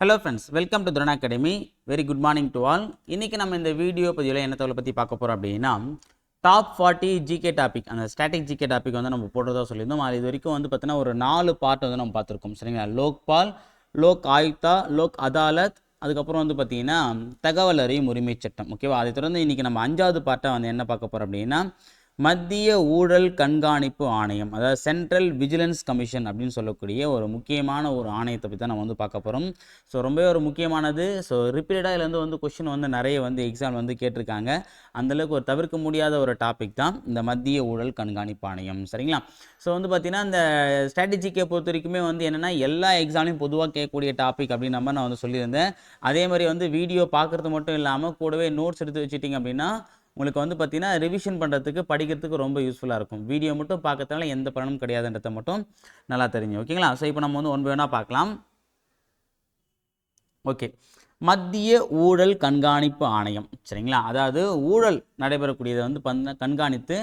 Hello friends welcome to துரணா academy very good morning to all இன்றைக்கி நம்ம இந்த video பதிவில் என்ன தகவலை பற்றி பார்க்க போகிறோம் அப்படின்னா டாப் ஃபார்ட்டி ஜிகே டாபிக் அந்த ஸ்டாட்டிக் ஜிகே டாபிக் வந்து நம்ம போடுறதா சொல்லியிருந்தோம். அது இது வரைக்கும் வந்து பார்த்தீங்கன்னா ஒரு நாலு பார்ட் வந்து நம்ம பார்த்துருக்கோம். சரிங்களா? லோக்பால் லோக் ஆயுக்தா லோக் அதாலத் அதுக்கப்புறம் வந்து பார்த்தீங்கன்னா தகவல் அறியும் உரிமை சட்டம். ஓகேவா? அதை தொடர்ந்து இன்றைக்கி நம்ம அஞ்சாவது பார்ட்டை வந்து என்ன பார்க்க போகிறோம் அப்படின்னா மத்திய ஊழல் கண்காணிப்பு ஆணையம் அதாவது சென்ட்ரல் விஜிலன்ஸ் கமிஷன் அப்படின்னு சொல்லக்கூடிய ஒரு முக்கியமான ஒரு ஆணையத்தை பற்றி தான் நம்ம வந்து பார்க்க போகிறோம் ஸோ ரொம்பவே ஒரு முக்கியமானது. ஸோ ரிப்பீட்டடாக இதுலேருந்து வந்து கொஷின் வந்து நிறைய வந்து எக்ஸாம் வந்து கேட்டிருக்காங்க. அந்தளவுக்கு ஒரு தவிர்க்க முடியாத ஒரு டாபிக் தான் இந்த மத்திய ஊழல் கண்காணிப்பு ஆணையம். சரிங்களா? ஸோ வந்து பார்த்திங்கன்னா இந்த ஸ்ட்ராட்டஜிக்கை பொறுத்த வரைக்குமே வந்து என்னென்னா எல்லா எக்ஸாம்லையும் பொதுவாக கேட்கக்கூடிய டாபிக் அப்படின்னு நம்ம நான் வந்து சொல்லியிருந்தேன். அதே மாதிரி வந்து வீடியோ பார்க்குறது மட்டும் இல்லாமல் கூடவே நோட்ஸ் எடுத்து வச்சுட்டிங்க அப்படின்னா உங்களுக்கு வந்து பார்த்திங்கன்னா ரிவிஷன் பண்ணுறதுக்கு படிக்கிறதுக்கு ரொம்ப யூஸ்ஃபுல்லாக இருக்கும். வீடியோ மட்டும் பார்க்கறதுனால எந்த பலனும் கிடையாதுன்றத மட்டும் நல்லா தெரிஞ்சு ஓகேங்களா? ஸோ இப்போ நம்ம வந்து ஒன் வேணால் பார்க்கலாம். ஓகே மத்திய ஊழல் கண்காணிப்பு ஆணையம். சரிங்களா? அதாவது ஊழல் நடைபெறக்கூடியதை வந்து பந்த கண்காணித்து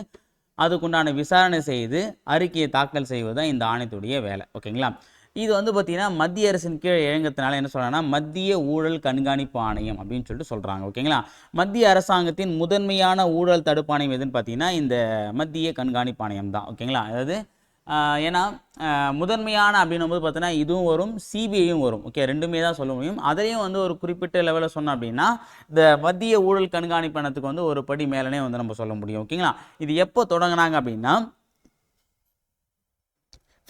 அதுக்குண்டான விசாரணை செய்து அறிக்கையை தாக்கல் செய்வது தான் இந்த ஆணையத்துடைய வேலை. ஓகேங்களா? இது வந்து பார்த்திங்கன்னா மத்திய அரசின் கீழ் இயங்கத்தினால என்ன சொல்கிறாங்கன்னா மத்திய ஊழல் கண்காணிப்பு ஆணையம் அப்படின்னு சொல்லிட்டு சொல்கிறாங்க ஓகேங்களா மத்திய அரசாங்கத்தின் முதன்மையான ஊழல் தடுப்பு ஆணையம் எதுன்னு பார்த்தீங்கன்னா இந்த மத்திய கண்காணிப்பு ஆணையம் தான் ஓகேங்களா அதாவது ஏன்னா முதன்மையான அப்படின்னும் போது பார்த்தீங்கன்னா இதுவும் வரும் சிபிஐயும் வரும் ஓகே ரெண்டுமே தான் சொல்ல முடியும். அதையும் வந்து ஒரு குறிப்பிட்ட லெவலில் சொன்னோம் அப்படின்னா இந்த மத்திய ஊழல் கண்காணிப்பு வந்து ஒரு படி மேலனே வந்து நம்ம சொல்ல முடியும் ஓகேங்களா இது எப்போ தொடங்கினாங்க அப்படின்னா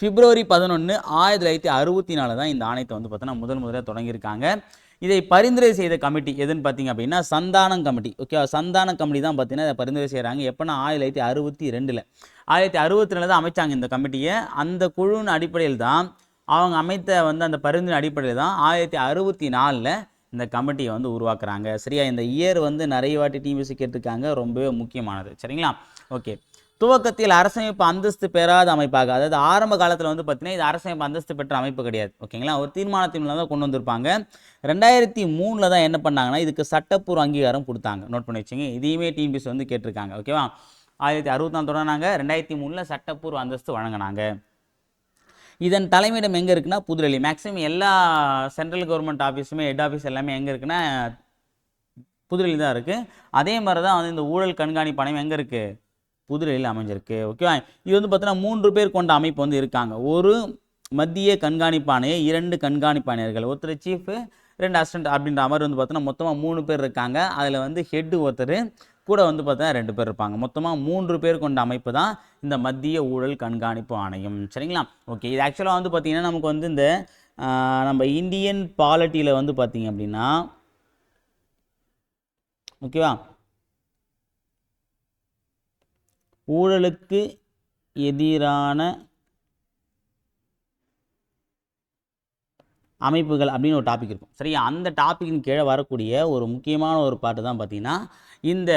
பிப்ரவரி பதினொன்று ஆயிரத்தி தொள்ளாயிரத்தி அறுபத்தி நாலு தான் இந்த ஆணையத்தை வந்து பார்த்தோன்னா முதல் முதல்ல தொடங்கியிருக்காங்க. இதை பரிந்துரை செய்த கமிட்டி எதுன்னு பார்த்தீங்க அப்படின்னா Santhanam committee. Okay Santhanam committee தான் பார்த்தீங்கன்னா இதை பரிந்துரை செய்கிறாங்க எப்போனா ஆயிரத்தி தொள்ளாயிரத்தி அறுபத்தி ரெண்டில். ஆயிரத்தி அறுபத்தி ரெண்டில் தான் அமைச்சாங்க இந்த கமிட்டியை. அந்த குழுவின் அடிப்படையில் தான் அவங்க அமைத்த வந்து அந்த பரிந்துரை அடிப்படையில் தான் ஆயிரத்தி அறுபத்தி நாலில் இந்த கமிட்டியை வந்து உருவாக்குறாங்க. சரியா? இந்த இயர் வந்து நிறைய வாட்டி டிவிசி கேட்டிருக்காங்க. ரொம்பவே முக்கியமானது. சரிங்களா? ஓகே துவக்கத்தில் அரசமைப்பு அந்தஸ்து பெறாத அமைப்பாக அதாவது ஆரம்ப காலத்தில் வந்து பார்த்தீங்கன்னா இது அரசமைப்பு அந்தஸ்து பெற்ற அமைப்பு கிடையாது. ஓகேங்களா? ஒரு தீர்மானத்தின் மூலம் தான் கொண்டு வந்திருப்பாங்க. ரெண்டாயிரத்தி மூணில் தான் என்ன பண்ணாங்கன்னா இதுக்கு சட்டப்பூர்வ அங்கீகாரம் கொடுத்தாங்க. நோட் பண்ணி வச்சுங்க. இதையுமே டிபிஎஸ் வந்து கேட்டிருக்காங்க. ஓகேவா? ஆயிரத்தி அறுபத்தி நாலு தொடங்கினாங்க. ரெண்டாயிரத்தி மூணில் சட்டப்பூர்வ அந்தஸ்து வழங்கினாங்க. இதன் தலைமையிடம் எங்கே இருக்குன்னா புதுடெல்லி. மேக்ஸிமம் எல்லா சென்ட்ரல் கவர்மெண்ட் ஆஃபீஸுமே ஹெட் ஆஃபீஸ் எல்லாமே எங்கே இருக்குன்னா புதுடெல்லி தான் இருக்குது அதே மாதிரி தான் வந்து இந்த ஊழல் கண்காணிப்பு பணம் எங்கே இருக்குது புதுடெல்லியில் அமைஞ்சிருக்கு. ஓகேவா இது வந்து பார்த்தீங்கன்னா மூன்று பேர் கொண்ட அமைப்பு வந்து இருக்காங்க. ஒரு மத்திய கண்காணிப்பு இரண்டு கண்காணிப்பு ஆணையர்கள். ஒருத்தர் சீஃபு ரெண்டு அசிஸ்டன்ட் அப்படின்ற மாதிரி வந்து பார்த்தோன்னா மொத்தமாக மூணு பேர் இருக்காங்க. அதில் வந்து ஹெட்டு ஒருத்தர் கூட வந்து பார்த்தா ரெண்டு பேர் இருப்பாங்க. மொத்தமாக மூன்று பேர் கொண்ட அமைப்பு தான் இந்த மத்திய ஊழல் கண்காணிப்பு ஆணையம். சரிங்களா? ஓகே இது ஆக்சுவலாக வந்து பார்த்திங்கன்னா நமக்கு வந்து இந்த நம்ம இந்தியன் பாலிட்டியில் வந்து பார்த்திங்க அப்படின்னா ஓகேவா ஊழலுக்கு எதிரான அமைப்புகள் அப்படின்னு ஒரு டாபிக் இருக்கும். சரியா? அந்த டாப்பிக்கின் கீழே வரக்கூடிய ஒரு முக்கியமான ஒரு பாட்டு தான் பார்த்திங்கன்னா இந்த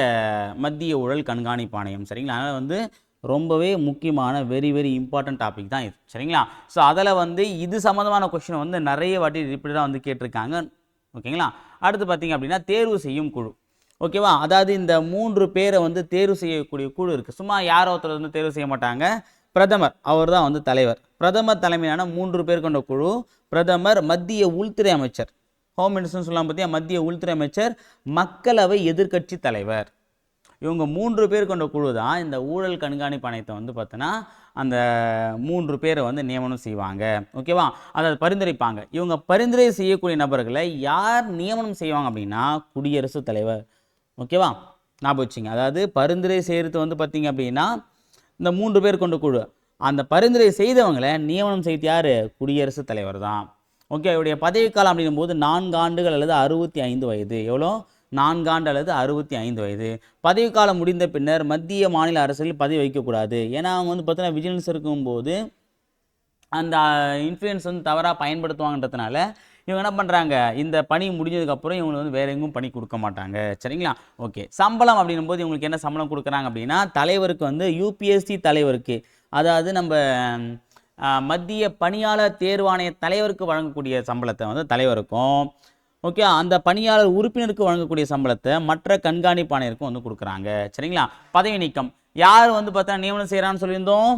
மத்திய ஊழல் கண்காணிப்பு ஆணையம். சரிங்களா? அதனால் வந்து ரொம்பவே முக்கியமான வெரி வெரி இம்பார்ட்டன்ட் டாபிக் தான் இது. சரிங்களா? ஸோ அதில் வந்து இது சம்மந்தமான கொஷினை வந்து நிறைய வாட்டி ரிப்பீட்டாக வந்து கேட்டிருக்காங்க. ஓகேங்களா? அடுத்து பார்த்திங்க அப்படின்னா தேர்வு செய்யும் குழு. ஓகேவா? அதாவது இந்த மூன்று பேரை வந்து தேர்வு செய்யக்கூடிய குழு இருக்குது சும்மா யார் ஒருத்தர் வந்து தேர்வு செய்ய மாட்டாங்க? பிரதமர். அவர் தான் வந்து தலைவர். பிரதமர் தலைமையிலான மூன்று பேர் கொண்ட குழு. பிரதமர் மத்திய உள்துறை அமைச்சர். ஹோம் மினிஸ்டர்னு சொல்லலாம் பார்த்தியா மத்திய உள்துறை அமைச்சர் மக்களவை எதிர்க்கட்சி தலைவர். இவங்க மூன்று பேர் கொண்ட குழு தான் இந்த ஊழல் கண்காணிப்பு ஆணையத்தை வந்து பார்த்தோன்னா அந்த மூன்று பேரை வந்து நியமனம் செய்வாங்க. ஓகேவா? அதை பரிந்துரைப்பாங்க. இவங்க பரிந்துரை செய்யக்கூடிய நபர்களை யார் நியமனம் செய்வாங்க அப்படின்னா குடியரசுத் தலைவர். ஓகேவா? ஞாபகம் வச்சுங்க. அதாவது பரிந்துரை செய்கிறது வந்து பார்த்தீங்க அப்படின்னா இந்த மூன்று பேர் கொண்ட குழு. அந்த பரிந்துரை செய்தவங்களை நியமனம் செய்து யார்? குடியரசுத் தலைவர் தான். ஓகே இவருடைய பதவிக்காலம் அப்படின்னும் போது நான்கு ஆண்டுகள் அல்லது அறுபத்தி ஐந்து வயது. எவ்வளோ? நான்காண்டு அல்லது அறுபத்தி ஐந்து வயது. பதவிக்காலம் முடிந்த பின்னர் மத்திய மாநில அரசுகளில் பதவி வைக்கக்கூடாது. ஏன்னா அவங்க வந்து பார்த்தீங்கன்னா விஜிலன்ஸ் இருக்கும்போது அந்த இன்ஃப்ளூயன்ஸ் வந்து தவறாக பயன்படுத்துவாங்கன்றதுனால இவங்க என்ன பண்ணுறாங்க இந்த பணி முடிஞ்சதுக்கப்புறம் இவங்களுக்கு வந்து வேற எங்கும் பணி கொடுக்க மாட்டாங்க. சரிங்களா? ஓகே. சம்பளம் அப்படின்னும் போது இவங்களுக்கு என்ன சம்பளம் கொடுக்குறாங்க அப்படின்னா தலைவருக்கு வந்து யூபிஎஸ்சி தலைவருக்கு அதாவது நம்ம மத்திய பணியாளர் தேர்வாணைய தலைவருக்கு வழங்கக்கூடிய சம்பளத்தை வந்து தலைவருக்கும் ஓகே அந்த பணியாளர் உறுப்பினருக்கு வழங்கக்கூடிய சம்பளத்தை மற்ற கண்காணிப்பாணையருக்கும் வந்து கொடுக்குறாங்க. சரிங்களா? பதவி நீக்கம். யார் வந்து பார்த்தா நியமனம் செய்கிறான்னு சொல்லியிருந்தோம்?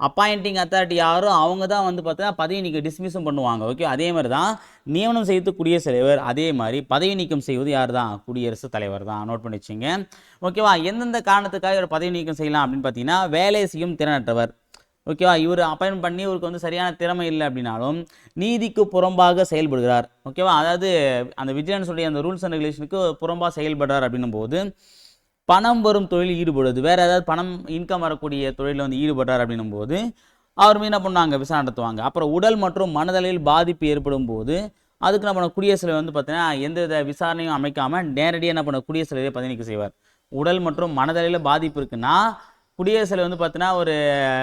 அப்பாயிண்டிங் அத்தாரிட்டி யாரோ அவங்க தான் வந்து பார்த்தீங்கன்னா பதவி நீக்க டிஸ்மிஸும் பண்ணுவாங்க. ஓகே அதே மாதிரி தான் நியமனம் செய்வது குடியரசுத் தலைவர் அதே மாதிரி பதவி நீக்கம் செய்வது யார் தான் குடியரசுத் தலைவர் தான். நோட் பண்ணி வச்சுங்க. ஓகேவா எந்தெந்த காரணத்துக்காக இவர் பதவி நீக்கம் செய்யலாம் அப்படின்னு பார்த்தீங்கன்னா வேலை செய்யும் திறனற்றவர். ஓகேவா இவர் அப்பாயின் பண்ணி இவருக்கு வந்து சரியான திறமை இல்லை அப்படின்னாலும் நீதிக்கு புறம்பாக செயல்படுகிறார். ஓகேவா அதாவது அந்த விஜிலன்ஸுடைய அந்த ரூல்ஸ் அண்ட் ரெகுலேஷனுக்கு புறம்பாக செயல்படுறார் அப்படின்னும் போது பணம் வரும் தொழிலில் ஈடுபடுவது. வேறு ஏதாவது பணம் இன்கம் வரக்கூடிய தொழிலில் வந்து ஈடுபடுறார் அப்படின்னும் போது அவர் என்ன பண்ணுவாங்க? விசாரணை நடத்துவாங்க. அப்புறம் உடல் மற்றும் மனதளவில் பாதிப்பு ஏற்படும் போது அதுக்கு நம்ம குடியரசில் வந்து பார்த்தீங்கன்னா எந்தவித விசாரணையும் அமைக்காமல் நேரடியாக என்ன பண்ண குடியரசுத் தலைவரை செய்வார். உடல் மற்றும் மனதளவில் பாதிப்பு இருக்குன்னா குடியரசில் வந்து பார்த்தீங்கன்னா ஒரு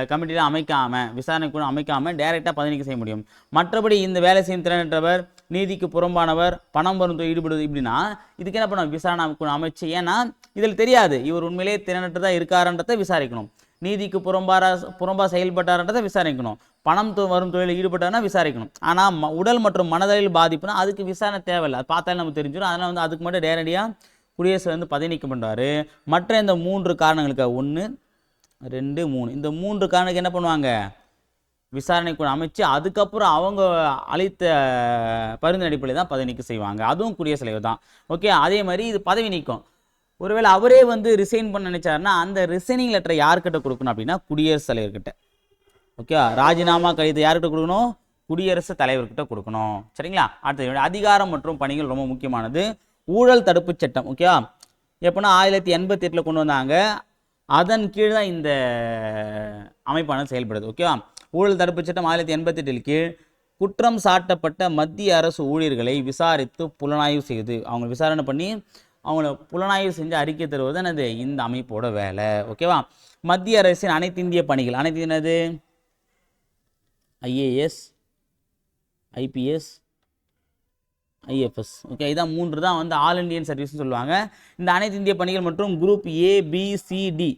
கமிட்டியில் அமைக்காமல் விசாரணை கூட அமைக்காமல் டைரெக்டாக பதவி செய்ய முடியும். மற்றபடி இந்த வேலை செய்யும் திறனற்றவர் நீதிக்கு புறம்பானவர் பணம் வரும் ஈடுபடுவது இப்படின்னா இதுக்கு என்ன பண்ணுவோம் விசாரணை அமைச்சு. ஏன்னா இதில் தெரியாது. இவர் உண்மையிலேயே தான் இருக்காருன்றதை விசாரிக்கணும். நீதிக்கு புறம்பாரா புறம்பா செயல்பட்டார்ன்றதை விசாரிக்கணும். பணம் தொ- வரும் தொழிலில் ஈடுபட்டார்னா விசாரிக்கணும். ஆனால் ம உடல் மற்றும் மனதளவில் பாதிப்புனா அதுக்கு விசாரணை தேவையில்லை. அது பார்த்தாலே நமக்கு தெரிஞ்சிடும் அதனால் வந்து அதுக்கு மட்டும் நேரடியாக குடியரசு வந்து பதவி நீக்கம் பண்ணுவார் மற்ற இந்த மூன்று காரணங்களுக்கு? ஒன்று ரெண்டு மூணு. இந்த மூன்று காரணத்துக்கு என்ன பண்ணுவாங்க? விசாரணை கூட அமைச்சு அதுக்கப்புறம் அவங்க அளித்த பரிந்து அடிப்படையில் தான் பதவி நீக்கம் செய்வாங்க. அதுவும் குடியரசு தலைவர் தான். ஓகே அதே மாதிரி இது பதவி நீக்கம். ஒருவேளை அவரே வந்து ரிசைன் பண்ண நினைச்சாருன்னா அந்த ரிசைனிங் லெட்டரை யார்கிட்ட கொடுக்கணும் அப்படின்னா குடியரசுத் தலைவர்கிட்ட. ஓகே ராஜினாமா கடிதம் யார்கிட்ட கொடுக்கணும்? குடியரசுத் தலைவர்கிட்ட கொடுக்கணும். சரிங்களா? அடுத்தது அதிகாரம் மற்றும் பணிகள் ரொம்ப முக்கியமானது. ஊழல் தடுப்பு சட்டம் ஓகேவா எப்போனா ஆயிரத்தி எண்பத்தி எட்டில் கொண்டு வந்தாங்க. அதன் கீழ் தான் இந்த அமைப்பானது செயல்படுது ஓகேவா ஊழல் தடுப்பு சட்டம் ஆயிரத்தி எண்பத்தி எட்டில் கீழ் குற்றம் சாட்டப்பட்ட மத்திய அரசு ஊழியர்களை விசாரித்து புலனாய்வு செய்து. அவங்க விசாரணை பண்ணி அவங்கள புலனாய்வு செஞ்சு அறிக்கை தருவது என்னது இந்த அமைப்போட வேலை. ஓகேவா மத்திய அரசின் அனைத்து இந்திய பணிகள் அனைத்து என்னது? ஐஏஎஸ் ஐபிஎஸ் ஐஎஃப்எஸ் ஓகே இதான் மூன்று தான் வந்து ஆல் இந்தியன் சர்வீஸ்னு சொல்லுவாங்க. இந்த அனைத்து இந்திய பணிகள் மற்றும் group A B C D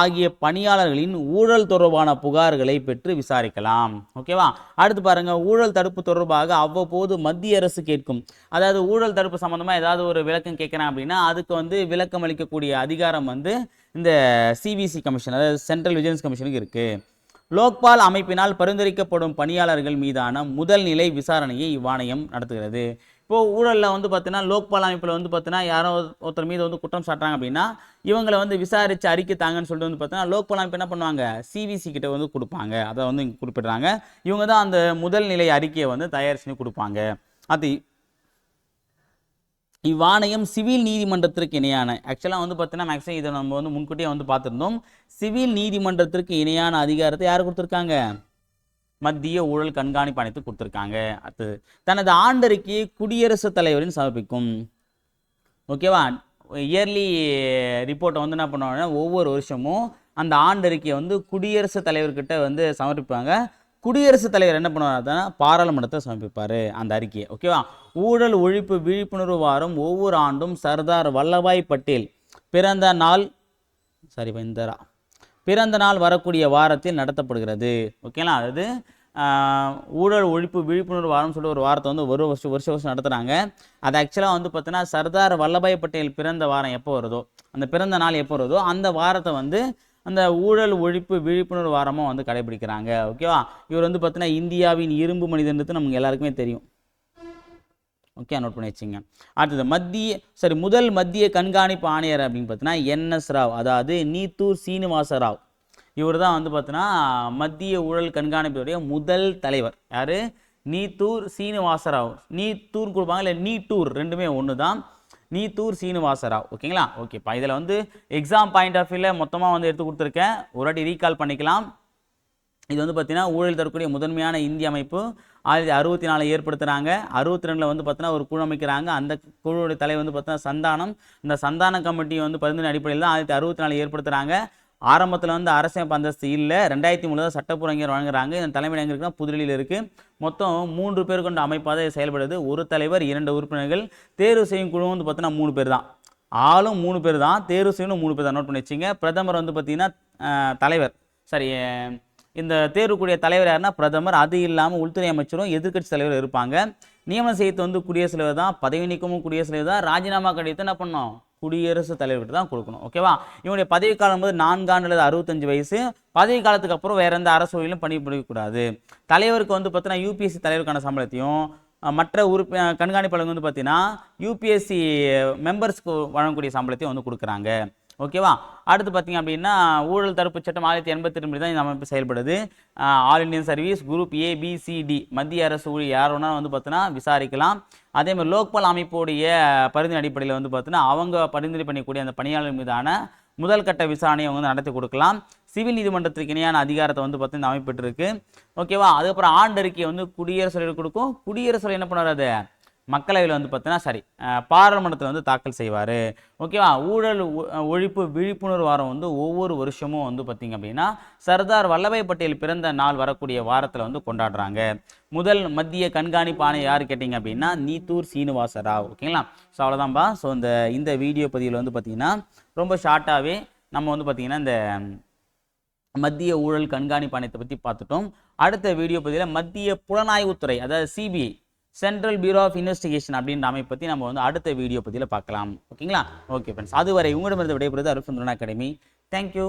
ஆகிய பணியாளர்களின் ஊழல் தொடர்பான புகார்களை பெற்று விசாரிக்கலாம். ஓகேவா? அடுத்து பாருங்க ஊழல் தடுப்பு தொடர்பாக அவ்வப்போது மத்திய அரசு கேட்கும். அதாவது ஊழல் தடுப்பு சம்பந்தமா ஏதாவது ஒரு விளக்கம் கேட்குறேன் அப்படின்னா அதுக்கு வந்து விளக்கம் அளிக்கக்கூடிய அதிகாரம் வந்து இந்த சிபிசி கமிஷன் அதாவது சென்ட்ரல் விஜிலன்ஸ் கமிஷனுக்கு இருக்கு. லோக்பால் அமைப்பினால் பரிந்துரைக்கப்படும் பணியாளர்கள் மீதான முதல் நிலை விசாரணையை இவ்வாணையம் நடத்துகிறது. இப்போது ஊழலில் வந்து பார்த்தீங்கன்னா லோக்பால் அமைப்பில் வந்து பார்த்தீங்கன்னா யாரோ ஒருத்தர் மீது வந்து குற்றம் சாட்டுறாங்க அப்படின்னா இவங்களை வந்து விசாரித்து அறிக்கை தாங்கன்னு சொல்லிட்டு வந்து பார்த்தீங்கன்னா லோக்பால் அமைப்பு என்ன பண்ணுவாங்க? சிவிசி கிட்ட வந்து கொடுப்பாங்க. அதை வந்து இங்கே குறிப்பிடுறாங்க. இவங்க தான் அந்த முதல் நிலை அறிக்கையை வந்து தயார் செஞ்சு கொடுப்பாங்க. அது இவ்வாணையம் சிவில் நீதிமன்றத்திற்கு இணையான. ஆக்சுவலாக வந்து பார்த்தீங்கன்னா மேக்ஸிமம் இதை நம்ம வந்து முன்கூட்டியே வந்து பார்த்துருந்தோம். சிவில் நீதிமன்றத்திற்கு இணையான அதிகாரத்தை யார் கொடுத்துருக்காங்க? மத்திய ஊழல் கண்காணிப்பு அனைத்து கொடுத்துருக்காங்க. அடுத்தது தனது ஆண்டறிக்கையை குடியரசுத் தலைவரின் சமர்ப்பிக்கும். ஓகேவா? இயர்லி ரிப்போர்ட்டை வந்து என்ன பண்ணுவாங்கன்னா ஒவ்வொரு வருஷமும் அந்த ஆண்டறிக்கையை வந்து குடியரசுத் தலைவர்கிட்ட வந்து சமர்ப்பிப்பாங்க. குடியரசுத் தலைவர் என்ன பண்ணுவாருன்னா பாராளுமன்றத்தை சமர்ப்பிப்பார் அந்த அறிக்கையை. ஓகேவா? ஊழல் ஒழிப்பு விழிப்புணர்வு வாரம் ஒவ்வொரு ஆண்டும் சர்தார் வல்லபாய் பட்டேல் பிறந்த நாள். சாரி இந்தரா பிறந்த நாள் வரக்கூடிய வாரத்தில் நடத்தப்படுகிறது. ஓகேங்களா அதாவது ஊழல் ஒழிப்பு விழிப்புணர்வு வாரம்னு சொல்லி ஒரு வாரத்தை வந்து ஒரு வருஷம் வருஷம் வருஷம் நடத்துகிறாங்க அது ஆக்சுவலாக வந்து பார்த்தீங்கன்னா சர்தார் வல்லபாய் பட்டேல் பிறந்த வாரம் எப்போ வருதோ அந்த பிறந்த நாள் எப்போ வருதோ அந்த வாரத்தை வந்து அந்த ஊழல் ஒழிப்பு விழிப்புணர்வு வாரமாக வந்து கடைபிடிக்கிறாங்க. ஓகேவா இவர் வந்து பார்த்தீங்கன்னா இந்தியாவின் இரும்பு மனிதன்றது நமக்கு எல்லாருக்குமே தெரியும். ஓகே நோட் பண்ணி வச்சுங்க. அடுத்தது மத்திய சரி முதல் மத்திய கண்காணிப்பு ஆணையர் அப்படின்னு பார்த்தீங்கன்னா என்எஸ் ராவ். அதாவது நீத்தூர் சீனிவாச ராவ் இவர் தான் வந்து பார்த்தீங்கன்னா மத்திய ஊழல் கண்காணிப்புடைய முதல் தலைவர். யார்? நீத்தூர் சீனிவாசராவ். நீத்தூர் கொடுப்பாங்க இல்லை நீட்டூர் ரெண்டுமே ஒன்று தான் நீத்தூர் சீனிவாசராவ். ஓகேங்களா ஓகேப்பா இதில் வந்து எக்ஸாம் பாயிண்ட் ஆஃப் வியூவில் மொத்தமாக வந்து எடுத்து கொடுத்துருக்கேன். ஒரு வாட்டி ரீகால் பண்ணிக்கலாம். இது வந்து பார்த்திங்கன்னா ஊழல் தரக்கூடிய முதன்மையான இந்திய அமைப்பு. ஆயிரத்தி அறுபத்தி நாலு ஏற்படுத்துகிறாங்க அறுபத்தி ரெண்டில் வந்து பார்த்தீங்கன்னா ஒரு குழு அமைக்கிறாங்க. அந்த குழுவுடைய தலைவர் வந்து பார்த்தீங்கன்னா சந்தானம். இந்த சந்தான கமிட்டி வந்து பரிந்துரை அடிப்படையில் தான் ஆயிரத்தி அறுபத்தி நாலு ஏற்படுத்துகிறாங்க ஆரம்பத்தில் வந்து அரசியல் அந்தஸ்து இல்லை. ரெண்டாயிரத்தி மூணு தான் சட்டப்புறங்கர் வழங்குறாங்க. இந்த தலைமை எங்கே இருக்குன்னா புதுடெல்லியில் இருக்குது மொத்தம் மூன்று பேர் கொண்ட அமைப்பாக செயல்படுது. ஒரு தலைவர் இரண்டு உறுப்பினர்கள். தேர்வு செய்யும் குழு வந்து பார்த்தீங்கன்னா மூணு பேர் தான். ஆளும் மூணு பேர் தான். தேர்வு செய்யணும் மூணு பேர் தான். நோட் பண்ணி வச்சிங்க பிரதமர் வந்து பார்த்திங்கன்னா தலைவர். சரி இந்த தேர்வுக்குரிய தலைவர் யாருன்னா பிரதமர். அது இல்லாமல் உள்துறை அமைச்சரும் எதிர்க்கட்சி தலைவர் இருப்பாங்க. நியமனம் செய்யறது வந்து குடியரசுத் தலைவர் தான் பதவி நீக்கமும் குடியரசுத் தலைவர் தான். ராஜினாமா கடிதத்தை என்ன பண்ணோம் குடியரசுத் தலைவர்கிட்ட தான் கொடுக்கணும். ஓகேவா? இவனுடைய பதவிக்காலம் போது நான்காண்டு அல்லது அறுபத்தஞ்சு வயசு. பதவி காலத்துக்கு அப்புறம் வேற எந்த அரசு ஊழியர்களும் பணிபுரியக்கூடாது தலைவருக்கு வந்து பார்த்தீங்கன்னா யூபிஎஸ்சி தலைவருக்கான சம்பளத்தையும் மற்ற உறுப்பி கண்காணிப்பாளர்கள் வந்து பார்த்தீங்கன்னா யூபிஎஸ்சி மெம்பர்ஸ்க்கு வழங்கக்கூடிய சம்பளத்தையும் வந்து கொடுக்குறாங்க. ஓகேவா? அடுத்து பார்த்தீங்க அப்படின்னா ஊழல் தடுப்பு சட்டம் ஆயிரத்தி எண்பத்தி ரெண்டு தான் இந்த அமைப்பு செயல்படுது. All Indian service group A மத்திய அரசு ஊழியர் யார் வேணாலும் வந்து பார்த்தோன்னா விசாரிக்கலாம். அதே மாதிரி லோக்பால் அமைப்புடைய பரிந்துரை அடிப்படையில் வந்து பார்த்தோன்னா அவங்க பரிந்துரை பண்ணக்கூடிய அந்த பணியாளர் மீதான முதல் கட்ட விசாரணையை அவங்க வந்து நடத்தி கொடுக்கலாம். சிவில் நீதிமன்றத்துக்கு இணையான அதிகாரத்தை வந்து பார்த்து இந்த அமைப்பு இருக்கு ஓகேவா? அதுக்கப்புறம் ஆண்டறிக்கையை வந்து குடியரசு கொடுக்கும். குடியரசு என்ன பண்ணுறாரு மக்களவையில் வந்து பார்த்தீங்கன்னா சரி பாராளுமன்றத்தில் வந்து தாக்கல் செய்வார். ஓகேவா? ஊழல் ஒழிப்பு விழிப்புணர்வு வாரம் வந்து ஒவ்வொரு வருஷமும் வந்து பார்த்திங்க அப்படின்னா சர்தார் வல்லபாய் பட்டேல் பிறந்த நாள் வரக்கூடிய வாரத்தில் வந்து கொண்டாடுறாங்க. முதல் மத்திய கண்காணிப்பு ஆணையர் யார் கேட்டிங்க அப்படின்னா நீத்தூர் சீனிவாச ராவ் ஓகேங்களா? ஸோ அவ்வளோதான்பா ஸோ இந்த இந்த வீடியோ பதிவில் வந்து பார்த்திங்கன்னா ரொம்ப ஷார்ட்டாகவே நம்ம வந்து பார்த்திங்கன்னா இந்த மத்திய ஊழல் கண்காணிப்பு ஆணையத்தை பற்றி பார்த்துட்டோம். அடுத்த வீடியோ பதிவில் மத்திய புலனாய்வுத்துறை அதாவது CBI central bureau of investigation அப்படின்ற அமைப்பை பற்றி நம்ம வந்து அடுத்த வீடியோ பற்றியில் பார்க்கலாம். ஓகேங்களா ஓகே ஃப்ரெண்ட்ஸ் அதுவரை உங்களிடமிருந்து விடைபெறுவது அருள் சுந்தரன் அகாடமி. தேங்க்யூ